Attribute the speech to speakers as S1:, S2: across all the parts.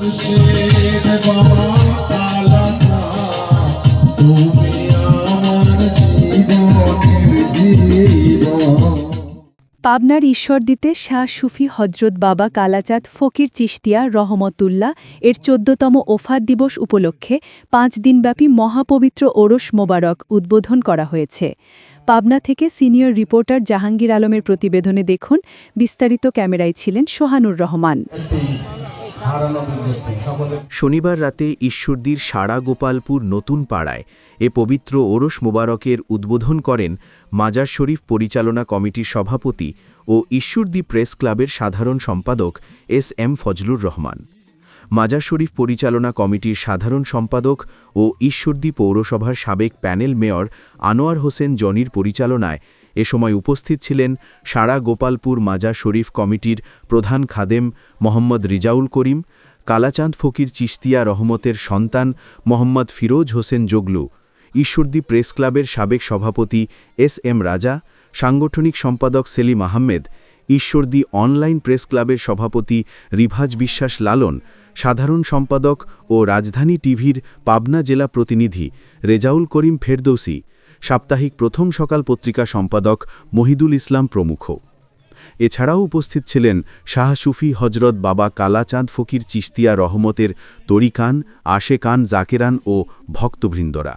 S1: পাবনার ঈশ্বরদীতে শাহ সুফি হজরত বাবা কালাচাঁদ ফকির চিশতিয়া রহমতুল্লাহ এর চোদ্দতম ওফার দিবস উপলক্ষে পাঁচ দিনব্যাপী মহাপবিত্র ওরস মোবারক উদ্বোধন করা হয়েছে। পাবনা থেকে সিনিয়র রিপোর্টার জাহাঙ্গীর আলমের প্রতিবেদনে দেখুন, বিস্তারিত ক্যামেরায় ছিলেন সোহানুর রহমান।
S2: শনিবার রাতে ঈশ্বরদীর সারা গোপালপুর নতুন পাড়ায় এ পবিত্র ওরস মোবারকের উদ্বোধন করেন মাজার শরীফ পরিচালনা কমিটির সভাপতি ও ঈশ্বরদী প্রেস ক্লাবের সাধারণ সম্পাদক এস এম ফজলুর রহমান। মাজার শরীফ পরিচালনা কমিটির সাধারণ সম্পাদক ও ঈশ্বরদী পৌরসভার সাবেক প্যানেল মেয়র আনোয়ার হোসেন জনির পরিচালনায় এ সময় উপস্থিত ছিলেন সারা গোপালপুর মাজা শরীফ কমিটির প্রধান খাদেম মোহাম্মদ রিজাউল করিম, কালাচাঁদ ফকির চিস্তিয়া রহমতের সন্তান মোহাম্মদ ফিরোজ হোসেন জোগলু, ঈশ্বরদী প্রেস ক্লাবের সাবেক সভাপতি এস এম রাজা, সাংগঠনিক সম্পাদক সেলিম আহমেদ, ঈশ্বরদী অনলাইন প্রেস ক্লাবের সভাপতি রিভাজ বিশ্বাস লালন, সাধারণ সম্পাদক ও রাজধানী টিভির পাবনা জেলা প্রতিনিধি রেজাউল করিম ফেরদৌসি সাপ্তাহিক প্রথম সকাল পত্রিকা সম্পাদক মহিদুল ইসলাম প্রমুখ। এছাড়াও উপস্থিত ছিলেন শাহ সুফি হজরত বাবা কালাচাঁদ ফকির চিস্তিয়া রহমতের তরিকান আশেকান জাকেরান ও ভক্তবৃন্দরা।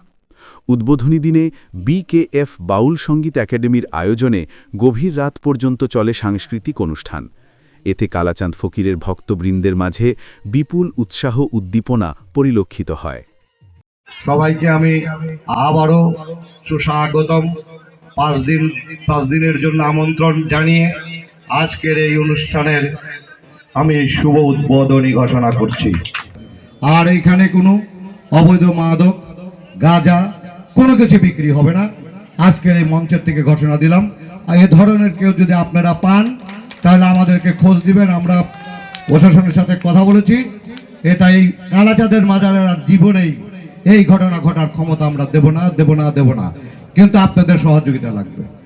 S2: উদ্বোধনী দিনে বিকেএফ বাউল সংগীত একাডেমির আয়োজনে গভীর রাত পর্যন্ত চলে সাংস্কৃতিক অনুষ্ঠান। এতে কালাচাঁদ ফকিরের ভক্তবৃন্দের মাঝে বিপুল উৎসাহ উদ্দীপনা পরিলক্ষিত হয়।
S3: সবাইকে আমি আবারও সুস্বাগতম পাঁচ দিন, পাঁচ দিনের জন্য আমন্ত্রণ জানিয়ে আজকের এই অনুষ্ঠানের আমি শুভ উদ্বোধনী ঘোষণা করছি। আর এখানে কোনো অবৈধ মাদক, গাঁজা, কোনো কিছু বিক্রি হবে না। আজকের এই মঞ্চের থেকে ঘোষণা দিলাম। এ ধরনের কেউ যদি আপনারা পান, তাহলে আমাদেরকে খোঁজ দিবেন। আমরা প্রশাসনের সাথে কথা বলেছি। এটা এই কালাচাঁদের মাজারের আর জীবনেই এই ঘটনা ঘটার ক্ষমতা আমরা দেব না দেব না দেব না। কিন্তু আপনাদের সহযোগিতা লাগবে।